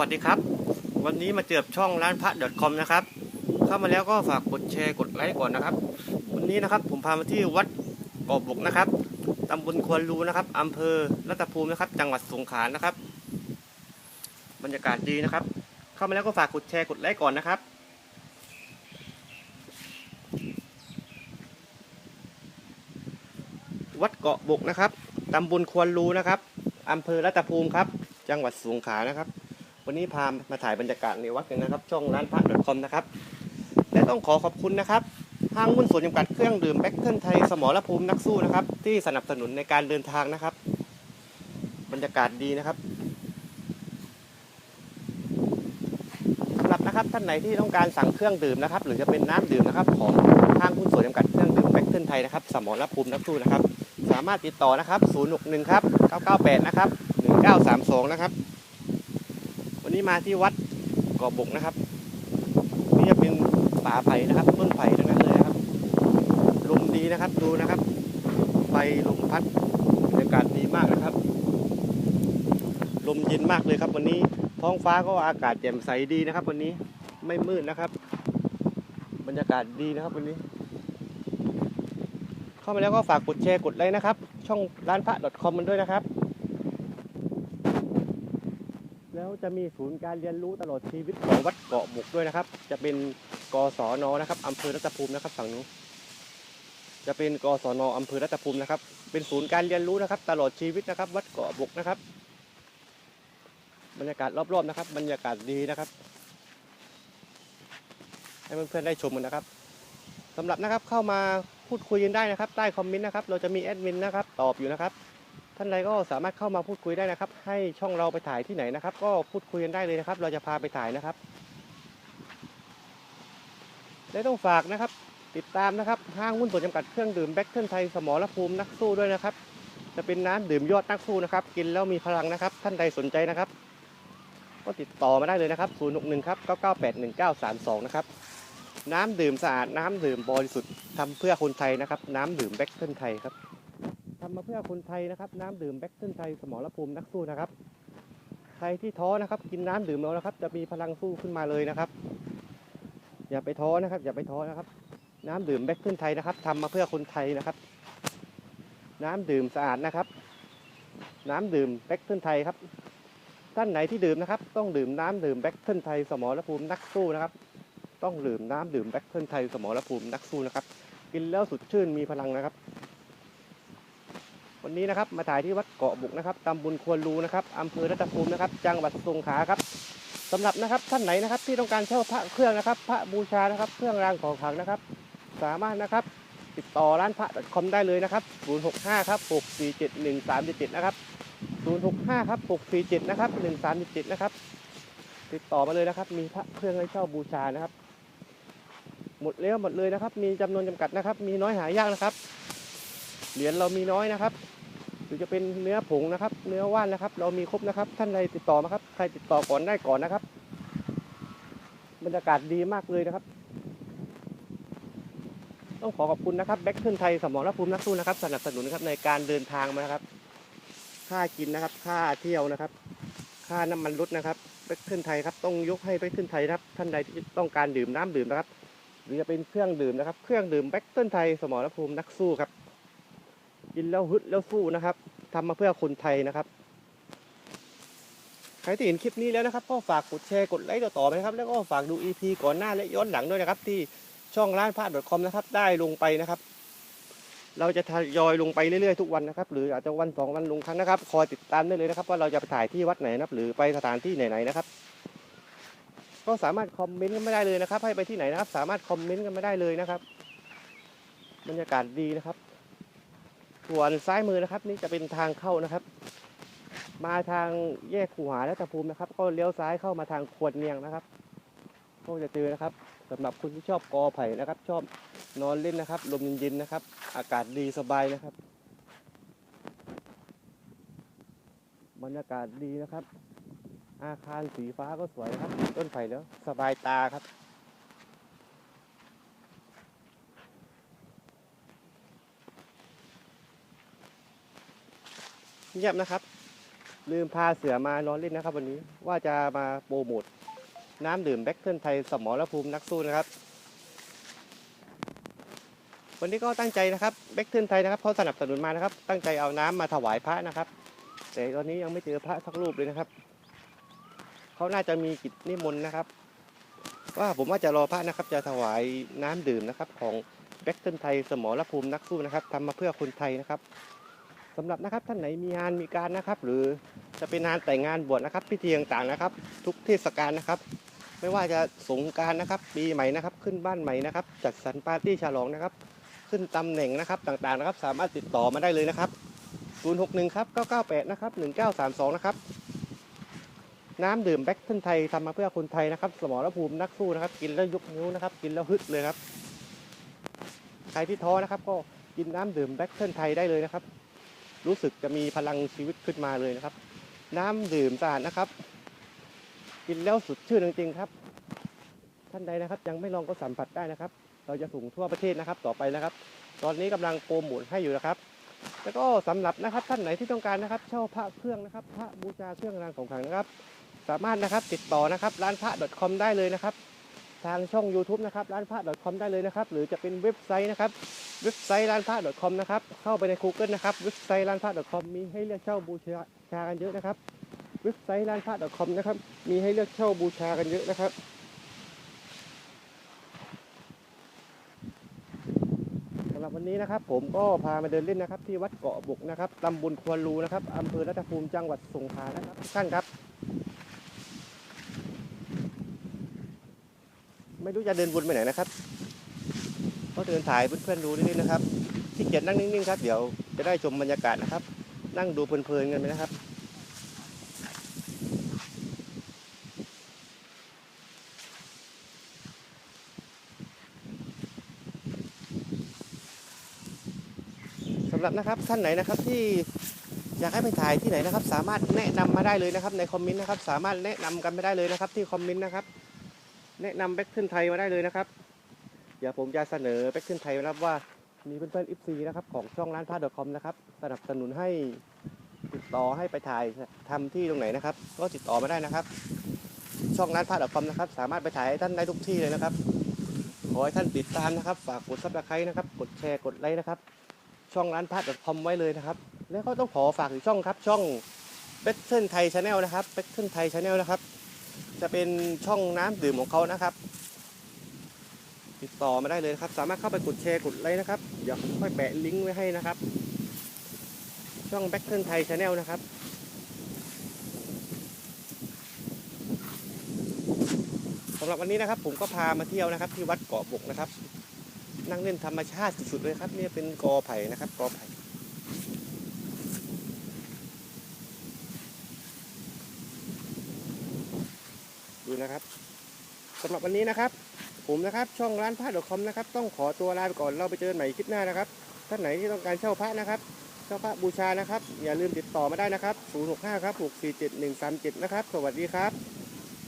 วัสดีครับ วันนี้มาเจอช่องร้านพระ .com นะครับ เข้ามาแล้วก็ฝากกดแชร์กดไลค์ก่อนนะครับ วันนี้นะครับผมพามาที่วัดกอบบุกนะครับตำบลควนรูนะครับอำเภอรัตภูมินะครับ จังหวัดสงขลานะครับ บรรยากาศดีนะครับ เข้ามาแล้วก็ฝากกดแชร์กดไลค์ก่อนนะครับวัดเกาะบกนะครับ ตำบลควนรูนะครับ อำเภอรัตภูมิครับ จังหวัดสงขลานะครับ วันนี้พามาถ่ายบรรยากาศในวัดกันนะครับช่องร้านพระ .com นะครับและต้องขอขอบคุณนะครับห้างหุ้นส่วนจำกัดเครื่องดื่มแบ็คเทิลไทยสมรภูมินักสู้นะครับ ที่สนับสนุนในการเดินทางนะครับ บรรยากาศดีนะครับสำหรับนะครับท่านไหนที่ต้องการสั่งเครื่องดื่มนะครับ หรือจะเป็นน้ำดื่มนะครับ ของห้างหุ้นส่วนจำกัดเครื่องดื่มแบ็คเทิลไทยนะครับสมรภูมินักสู้นะครับ สามารถติดต่อนะครับ061ครับ998นะครับ1932นะครับ วันนี้มาที่วัดเกาะบกนะครับ นี่จะเป็นป่าไผ่นะครับ ต้นไผ่ทั้งนั้นเลยครับ ลมดีนะครับดูนะครับใบลมพัดบรรยากาศดีมากนะครับ ลมเย็นมากเลยครับ วันนี้ท้องฟ้าก็อากาศแจ่มใสดีนะครับ วันนี้ไม่มืดนะครับ บรรยากาศดีนะครับวันนี้ เข้ามาแล้วก็ฝากกดแชร์กดไลค์นะครับ ช่องร้านพระ .com มันด้วยนะครับ แล้วจะมีศูนย์การเรียนรู้ตลอดชีวิตของวัดเกาะบุกด้วยนะครับ จะเป็นกศนนะครับอำเภอรัตภูมินะครับฝั่งนู้นจะเป็นกศนอำเภอรัตภูมินะครับ เป็นศูนย์การเรียนรู้นะครับ ตลอดชีวิตนะครับ วัดเกาะบุกนะครับ บรรยากาศรอบๆนะครับ บรรยากาศดีนะครับ ให้เพื่อนๆได้ชมกันนะครับสำหรับนะครับเข้ามาพูดคุยกันได้นะครับ ใต้คอมเมนต์นะครับ เราจะมีแอดมินนะครับ ตอบอยู่นะครับ ท่านใดก็สามารถเข้ามาพูดคุยได้นะครับ ให้ช่องเราไปถ่ายที่ไหนนะครับ ก็พูดคุยกันได้เลยนะครับ เราจะพาไปถ่ายนะครับ และต้องฝากนะครับ ติดตามนะครับห้างหุ้นส่วนจำกัดเครื่องดื่มแบ็คเทิลไทยสมรภูมินักสู้ด้วยนะครับ จะเป็นน้ำดื่มยอดนักสู้นะครับ กินแล้วมีพลังนะครับ ท่านใดสนใจนะครับ ก็ติดต่อมาได้เลยนะครับ061ครับ9981932นะครับน้ำดื่มสะอาดน้ำดื่มบริสุทธิ์ทำเพื่อคนไทยนะครับ น้ำดื่มแบ็คเทิลไทยครับ ทำมาเพื่อคนไทยนะครับ น้ำดื่มแบ็คเทิลไทยสมรภูมินักสู้นะครับ ใครที่ท้อนะครับกินน้ำดื่มแล้วนะครับ จะมีพลังสู้ขึ้นมาเลยนะครับ อย่าไปท้อนะครับ อย่าไปท้อนะครับ น้ำดื่มแบ็คเทิลไทยนะครับทำมาเพื่อคนไทยนะครับ น้ำดื่มสะอาดนะครับ น้ำดื่มแบ็คเทิลไทยครับท่านไหนที่ดื่มนะครับ ต้องดื่มน้ำดื่มแบ็คเทิลไทยสมรภูมินักสู้นะครับ ต้องดื่มน้ำดื่มแบ็คเทิลไทยสมรภูมินักสู้นะครับ กินแล้วสดชื่นมีพลังนะครับ วันนี้นะครับมาถ่ายที่วัดเกาะบุกนะครับตำบลควนรูนะครับอำเภอรัตภูมินะครับ จังหวัดสงขลาครับสำหรับนะครับท่านไหนนะครับที่ต้องการเช่าพระเครื่องนะครับ พระบูชานะครับ เครื่องรางของขลังนะครับ สามารถนะครับ ติดต่อร้านพระ .com ได้เลยนะครับ 065 ครับ 647 1377 นะครับ 065 ครับ 647 นะครับ 1377 นะครับ ติดต่อมาเลยนะครับ มีพระเครื่องให้เช่าบูชานะครับ หมดแล้วหมดเลยนะครับ มีจำนวนจำกัดนะครับ มีน้อยหายากนะครับ เหรียญเรามีน้อยนะครับ รือจะเป็นเนื้อผงนะครับ เนื้อว่านนะครับ เรามีครบนะครับ ท่านใดติดต่อมาครับ ใครติดต่อก่อนได้ก่อนนะครับ บรรยากาศดีมากเลยนะครับ ต้องขอขอบคุณนะครับแบ็คเทิลไทยสมรภูมินักสู้นะครับ สนับสนุนนะครับในการเดินทางมานะครับ ค่ากินนะครับ ค่าเที่ยวนะครับ ค่าน้ำมันรถนะครับแบ็คเทิลไทยครับต้องยกให้แบ็คเทิลไทยครับ ท่านใดที่ต้องการดื่มน้ำดื่มนะครับ หรือจะเป็นเครื่องดื่มนะครับ เครื่องดื่มแบ็คเทิลไทยสมรภูมินักสู้ครับ กินแล้วฮึดแล้วสู้นะครับทำมาเพื่อคนไทยนะครับ ใครที่เห็นคลิปนี้แล้วนะครับ ก็ฝากกดแชร์กดไลค์ต่อๆไปนะครับ แล้วก็ฝากดู EP ก่อนหน้าและย้อนหลังด้วยนะครับ ที่ช่องร้านพระ .com นะครับ ได้ลงไปนะครับ เราจะทยอยลงไปเรื่อยๆทุกวันนะครับ หรืออาจจะวันสองวันลงครั้งนะครับ คอยติดตามได้เลยนะครับ ว่าเราจะไปถ่ายที่วัดไหนนะครับ หรือไปสถานที่ไหนๆนะครับ ก็สามารถคอมเมนต์กันไม่ได้เลยนะครับ ให้ไปที่ไหนนะครับ สามารถคอมเมนต์กันไม่ได้เลยนะครับ บรรยากาศดีนะครับ ส่วนซ้ายมือนะครับนี่จะเป็นทางเข้านะครับ มาทางแยกคูหาและตะภูมินะครับ ก็เลี้ยวซ้ายเข้ามาทางควรเนียงนะครับก็จะเจอนะครับสำหรับคุณที่ชอบกอไผ่นะครับ ชอบนอนเล่นนะครับ ลมเย็นๆนะครับ อากาศดีสบายนะครับบรรยากาศดีนะครับ อาคารสีฟ้าก็สวยครับ ต้นไผ่แล้ว สบายตาครับ เงียบนะครับ ลืมพาเสือมานอนเล่นนะครับ วันนี้ว่าจะมาโปรโมทน้ำดื่มแบ็คเทิลไทยสมรภูมินักสู้นะครับ วันนี้ก็ตั้งใจนะครับแบ็คเทิลไทยนะครับเขาสนับสนุนมานะครับ ตั้งใจเอาน้ำมาถวายพระนะครับ แต่ตอนนี้ยังไม่เจอพระสักรูปเลยนะครับเขาน่าจะมีกิจนิมนต์นะครับ ว่าผมว่าจะรอพระนะครับ จะถวายน้ำดื่มนะครับ ของแบ็คเทิลไทยสมรภูมินักสู้นะครับทำมาเพื่อคนไทยนะครับ สำหรับนะครับท่านไหนมีงานมีการนะครับ หรือจะเป็นงานแต่งงานบวชนะครับ พิธีต่างๆนะครับ ทุกเทศกาลนะครับ ไม่ว่าจะสงการนะครับปีใหม่นะครับ ขึ้นบ้านใหม่นะครับ จัดสรรปาร์ตี้ฉลองนะครับ ขึ้นตำแหน่งนะครับต่างๆนะครับ สามารถติดต่อมาได้เลยนะครับ061ครับ998นะครับ1932นะครับน้ำดื่มแบ็คเทิลไทยทำมาเพื่อคนไทยนะครับ สมรภูมินักสู้นะครับ กินแล้วยกนิ้วนะครับ กินแล้วฮึดเลยครับ ใครที่ท้อนะครับ ก็กินน้ำดื่มแบ็คเทิลไทยได้เลยนะครับ รู้สึกจะมีพลังชีวิตขึ้นมาเลยนะครับ น้ำดื่มสะอาดนะครับ กินแล้วสุดชื่นจริงๆครับ ท่านใดนะครับ ยังไม่ลองก็สัมผัสได้นะครับ เราจะส่งทั่วประเทศนะครับ ต่อไปนะครับ ตอนนี้กำลังโปรโมทให้อยู่นะครับ แล้วก็สำหรับนะครับท่านไหนที่ต้องการนะครับ เช่าพระเครื่องนะครับ พระบูชาเครื่องรางของขลังนะครับ สามารถนะครับติดต่อนะครับร้านพระ .com ได้เลยนะครับ ทางช่อง YouTube นะครับร้านพระ .com ได้เลยนะครับ หรือจะเป็นเว็บไซต์นะครับ เว็บไซต์ร้านพระ .com นะครับ เข้าไปใน Google นะครับ เว็บไซต์ร้านพระ .com มีให้เลือกเช่าบูชากันเยอะนะครับ เว็บไซต์ร้านพระ .com นะครับ มีให้เลือกเช่าบูชากันเยอะนะครับสำหรับวันนี้นะครับผมก็พามาเดินเล่นนะครับ ที่วัดเกาะบุกนะครับตำบลควนรูนะครับอำเภอรัตภูมิจังหวัดสงขลานะครับท่านครับ ไม่รู้จะเดินวนไปไหนนะครับก็เดินถ่ายเพื่อนๆดูนิดๆนะครับ ที่เกียจนั่งนิ่งๆครับ เดี๋ยวจะได้ชมบรรยากาศนะครับ นั่งดูเพลินๆกันไปนะครับสำหรับนะครับท่านไหนนะครับที่อยากให้ไปถ่ายที่ไหนนะครับ สามารถแนะนำมาได้เลยนะครับ ในคอมเมนต์นะครับ สามารถแนะนำกันไปได้เลยนะครับ ที่คอมเมนต์นะครับ แนะนำแบ็คเทิลไทยมาได้เลยนะครับ เดี๋ยวผมจะเสนอแบ็คเทิลไทยนะครับว่ามีเพื่อนๆ FC นะครับของช่องร้านผ้า .com นะครับสนับสนุนให้ติดต่อให้ไปถ่ายทำที่ตรงไหนนะครับ ก็ติดต่อมาได้นะครับ ช่องร้านผ้า .com นะครับ สามารถไปถ่ายให้ท่านได้ทุกที่เลยนะครับขอให้ท่านติดตามนะครับ ฝากกดซับสไครต์นะครับ กดแชร์กดไลค์นะครับ ช่องร้านพัด .com ไว้เลยนะครับ แล้วก็ต้องขอฝากถึงช่องครับช่องเบ t เทิลไทยชาแนลนะครับเบ t เทิลไทยชาแนลนะครับ จะเป็นช่องน้ำดื่มของเขานะครับ ติดต่อมาได้เลยครับ สามารถเข้าไปกดแชร์กดไลค์นะครับ เดี๋ยวค่อยแปะลิงก์ไว้ให้นะครับ ช่องเบ t เทิลไทยชาแนลนะครับสำหรับวันนี้นะครับ ผมก็พามาเที่ยวนะครับ ที่วัดเกาะบกนะครับ นั่งเล่นธรรมชาติสุดๆเลยครับ นี่เป็นกอไผ่นะครับกอไผ่ ดูนะครับสำหรับวันนี้นะครับ ผมนะครับช่องร้านผ้าดอคอมนะครับ ต้องขอตัวลาไปก่อนเราไปเจอกันใหม่คลิปหน้านะครับท่านไหนที่ต้องการเช่าพระนะครับเช่าพระบูชานะครับ อย่าลืมติดต่อมาได้นะครับ 065 ครับ 647 137 นะครับ สวัสดีครับ